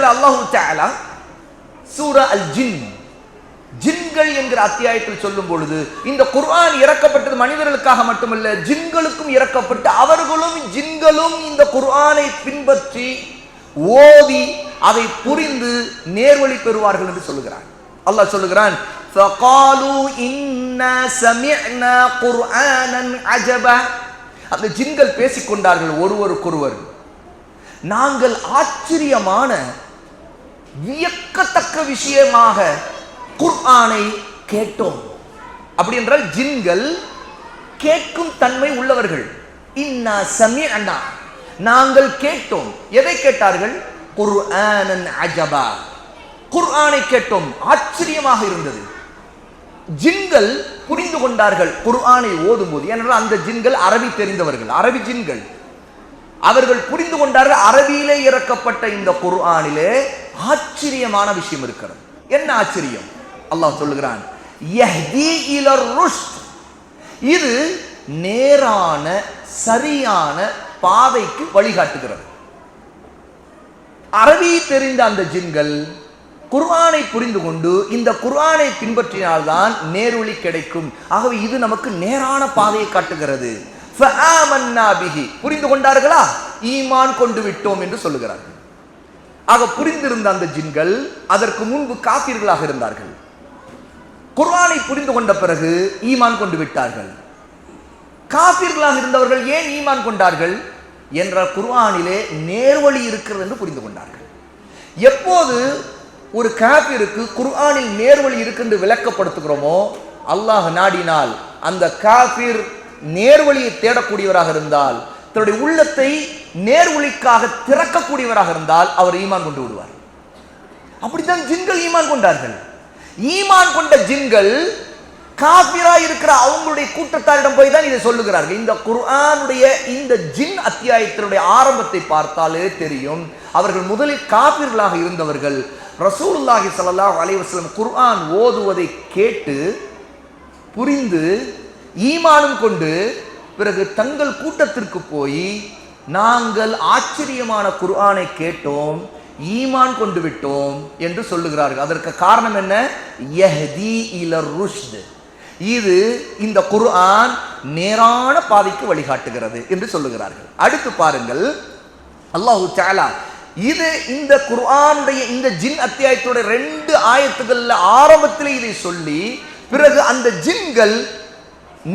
இடத்துல அல்லாஹூ தாலா சூரா அல் ஜின் ஜின்கள் என்கிற அத்தியாயத்தில் சொல்லும் பொழுது இந்த குர்ஆன் இறக்கப்பட்டது மனிதர்களுக்காக மட்டுமல்ல ஜின்களுக்கும் இறக்கப்பட்டு அவர்களும் ஜின்களும் இந்த குர்ஆனை பின்பற்றி ஓதி அதை புரிந்து நேர்வழி பெறுவார்கள் என்று சொல்லுகிறான். அல்லாஹ் சொல்லுகிறான் அந்த ஜின்கள் பேசிக்கொண்டார்கள் ஒருவருக்கொருவர். நாங்கள் ஆச்சரியமான வியக்கத்தக்க விஷயமாக குர்ஆனை கேட்டோம். அப்படி என்றால் ஜின்கள் கேட்கும் தன்மை உள்ளவர்கள். இன்னா சமி அண்ணா நாங்கள் கேட்டோம். எதை கேட்டார்கள்? குர்ஆனன் அஜபா. குர்ஆனை கேட்டோம். ஆச்சரியமாக இருந்தது. ஜின்கள் புரிந்து கொண்டார்கள் குர்ஆனை ஓதும்போது. ஏனென்றால் அந்த ஜின்கள் அரபி தெரிந்தவர்கள். அரபி ஜின்கள். அவர்கள் புரிந்து கொண்டார்கள். அரபியிலே இறக்கப்பட்ட இந்த குர்ஆனிலே ஆச்சரியமான விஷயம் இருக்கிறது. என்ன ஆச்சரியம்? அல்லாஹ் சொல்லுகிறான் இது நேரான சரியான பாதைக்கு வழிகாட்டுகிறது. அரபி தெரிந்த அந்த ஜின்கள் குர்ஆனை புரிந்து கொண்டு இந்த குர்ஆனை பின்பற்றினால்தான் நேர்வழி கிடைக்கும். ஆகவே இது நமக்கு நேரான பாதையை காட்டுகிறது. புரிந்து கொண்டார்களா? ஈமான் கொண்டு விட்டோம் என்று சொல்லுகிறார்கள். ஆக புரிந்திருந்த அந்த ஜின்கள் அதற்கு முன்பு காப்பீர்களாக இருந்தார்கள். குர்ஆனை புரிந்து கொண்ட பிறகு ஈமான் கொண்டு விட்டார்கள். காப்பீர்களாக இருந்தவர்கள் ஏன் ஈமான் கொண்டார்கள்? என்ற குர்ஆனிலே நேர்வழி இருக்கிறது என்று புரிந்து கொண்டார்கள். எப்போது ஒரு காபிருக்கு குர்ஆனில் நேர்வழி இருக்கு என்று விளக்கப்படுத்துகிறோமோ அல்லாஹ் நாடினால் அந்த காபிர் நேர்வழியை தேடக்கூடியவராக இருந்தால் தன்னுடைய உள்ளத்தை நேர்வழிக்காக திறக்கக்கூடியவராக இருந்தால் அவர் ஈமான் கொண்டு விடுவார். அப்படித்தான் ஜின்கள் ஈமான் கொண்டார்கள். ஈமான் கொண்ட ஜின்கள் காபிரா இருக்கிற அவங்களுடைய கூட்டத்தாரிடம் போய் தான் இதை சொல்லுகிறார்கள். இந்த குர்ஆனுடைய இந்த ஜின் அத்தியாயத்தினுடைய ஆரம்பத்தை பார்த்தாலே தெரியும். அவர்கள் முதலில் காபிர்களாக இருந்தவர்கள் ரசூலுல்லாஹி சல்லாஹ் அலைவாஸ்லம் குர்ஆன் ஓதுவதை கேட்டு புரிந்து ஈமானும் கொண்டு பிறகு தங்கள் கூட்டத்திற்கு போய் நாங்கள் ஆச்சரியமான குர்ஆனை கேட்டோம் ஈமான் கொண்டு விட்டோம் என்று சொல்லுகிறார்கள். அதற்கு காரணம் என்ன? யஹ்தி இல இது இந்த குர்ஆன் நேரான பாதைக்கு வழிகாட்டுகிறது என்று சொல்லுகிறார்கள். அடுத்து பாருங்கள். அல்லாஹு சாலா இது இந்த குர்ஆனுடைய இந்த ஜின் அத்தியாயத்தோட ரெண்டு ஆயத்துகள்ல ஆரம்பத்தில் இதை சொல்லி பிறகு அந்த ஜின்கள்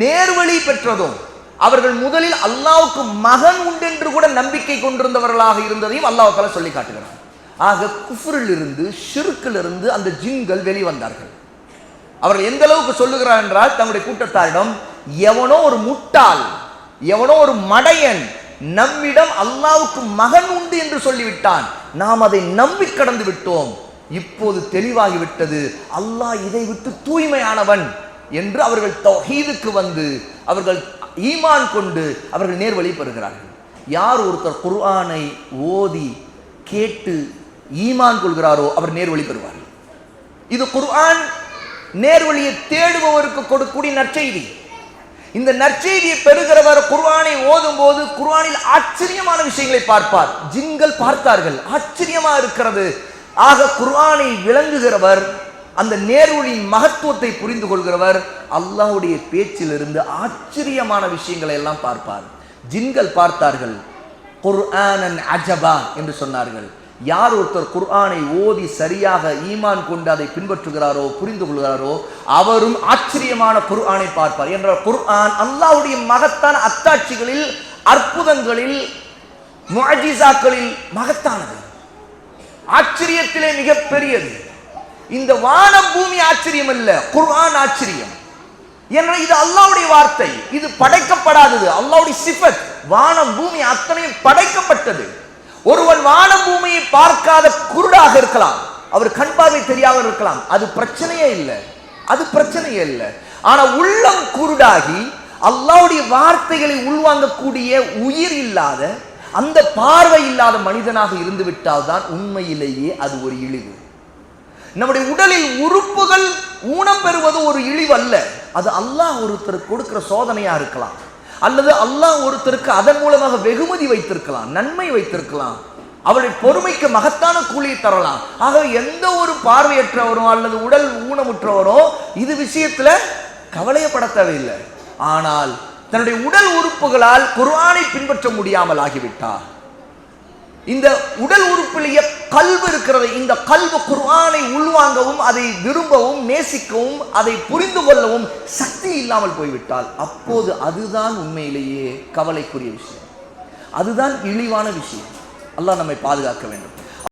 நேர்வழி பெற்றதும் அவர்கள் முதலில் அல்லாவுக்கு மகன் உண்டு கூட நம்பிக்கை கொண்டிருந்தவர்களாக இருந்ததையும் அல்லாஹால சொல்லி காட்டுகிறார் ஆக குஃப்ரில் இருந்து ஷிருக்கிலிருந்து அந்த ஜின்கள் வெளிவந்தார்கள். அவர்கள் எந்த அளவுக்கு சொல்லுகிறார் என்றால் தங்களுடைய கூட்டத்தாரிடம் எவனோ ஒரு முட்டாள் எவனோ ஒரு மடையன் நம்மிடம் அல்லாவுக்கு மகன் உண்டு என்று சொல்லிவிட்டான். நாம் அதை நம்பி கடந்து விட்டோம். இப்போது தெளிவாகிவிட்டது அல்லாஹ் இதை விட்டு தூய்மையானவன் என்று அவர்கள் தௌஹீதுக்கு வந்து அவர்கள் ஈமான் கொண்டு அவர்கள் நேர்வழி பெறுகிறார்கள். யார் ஒருத்தர் குர்ஆனை ஓதி கேட்டு ஈமான் கொள்கிறாரோ அவர் நேர்வழி பெறுவார். இது குர்ஆன் நேர்வழியை தேடுபவருக்கு கொடுக்கூடிய நற்செய்தி. இந்த நற்செய்தியை பெறுகிறவர் குர்ஆனை ஓதும் போது குர்ஆனில் ஆச்சரியமான விஷயங்களை பார்ப்பார். ஜின்கள் பார்த்தார்கள் ஆச்சரியமா இருக்கிறது. ஆக குர்ஆனை விளங்குகிறவர் அந்த நேர்வழியின் மகத்துவத்தை புரிந்து கொள்கிறவர் அல்லாவுடைய பேச்சிலிருந்து ஆச்சரியமான விஷயங்களை எல்லாம் பார்ப்பார். ஜின்கள் பார்த்தார்கள். குர்ஆனன் அஜபா என்று சொன்னார்கள். யார் ஒருத்தர் குர்ஆனை ஓதி சரியாக ஈமான் கொண்டு அதை பின்பற்றுகிறாரோ புரிந்து கொள்கிறாரோ அவரும் ஆச்சரியமான குர்ஆனை பார்ப்பார். என்ற குர்ஆன் அல்லாவுடைய மகத்தான அத்தாட்சிகளில் அற்புதங்களில் முஜிசாக்களில் மகத்தானது. ஆச்சரியத்திலே மிகப்பெரியது. இந்த வான பூமி ஆச்சரியம் அல்ல குர்ஆன் ஆச்சரியம். என்ற இது அல்லாவுடைய வார்த்தை. இது படைக்கப்படாதது. அல்லாவுடைய சிஃபத். வானம் பூமி அத்தனையும் படைக்கப்பட்டது. ஒருவன் வானம் பூமியை பார்க்காத குருடாக இருக்கலாம். அவர் கண் பார்வை தெரியாமல் இருக்கலாம். அது பிரச்சனையே இல்லை. அது பிரச்சனையே இல்லை. ஆனா உள்ளம் குருடாகி அல்லாவுடைய வார்த்தைகளை உள்வாங்கக்கூடிய உயிர் இல்லாத அந்த பார்வை இல்லாத மனிதனாக இருந்து விட்டால் தான் உண்மையிலேயே அது ஒரு இழிவு. நம்முடைய உடலில் உறுப்புகள் ஊனம் பெறுவது ஒரு இழிவு அல்ல அது அல்லாஹ் ஒருத்தருக்கு கொடுக்குற சோதனையாக இருக்கலாம். அல்லது அல்லாஹ் ஒருத்தருக்கு அதன் மூலமாக வெகுமதி வைத்திருக்கலாம் நன்மை வைத்திருக்கலாம். அவருடைய பொறுமைக்கு மகத்தான கூலியை தரலாம். ஆக எந்த ஒரு பார்வையற்றவரோ அல்லது உடல் ஊனமுற்றவரோ இது விஷயத்தில் கவலையப்பட தேவையில்லை. ஆனால் தன்னுடைய உடல் உறுப்புகளால் குர்ஆனை பின்பற்ற முடியாமல் ஆகிவிட்டார். இந்த உடல் உறுப்பிலேயே கல்வு இருக்கிறது இந்த கல்வு குர்ஆனை உள்வாங்கவும் அதை விரும்பவும் நேசிக்கவும் அதை புரிந்து கொள்ளவும் சக்தி இல்லாமல் போய்விட்டால் அப்போது அதுதான் உண்மையிலேயே கவலைக்குரிய விஷயம். அதுதான் இழிவான விஷயம். அல்லாஹ் நம்மை பாதுகாக்க வேண்டும்.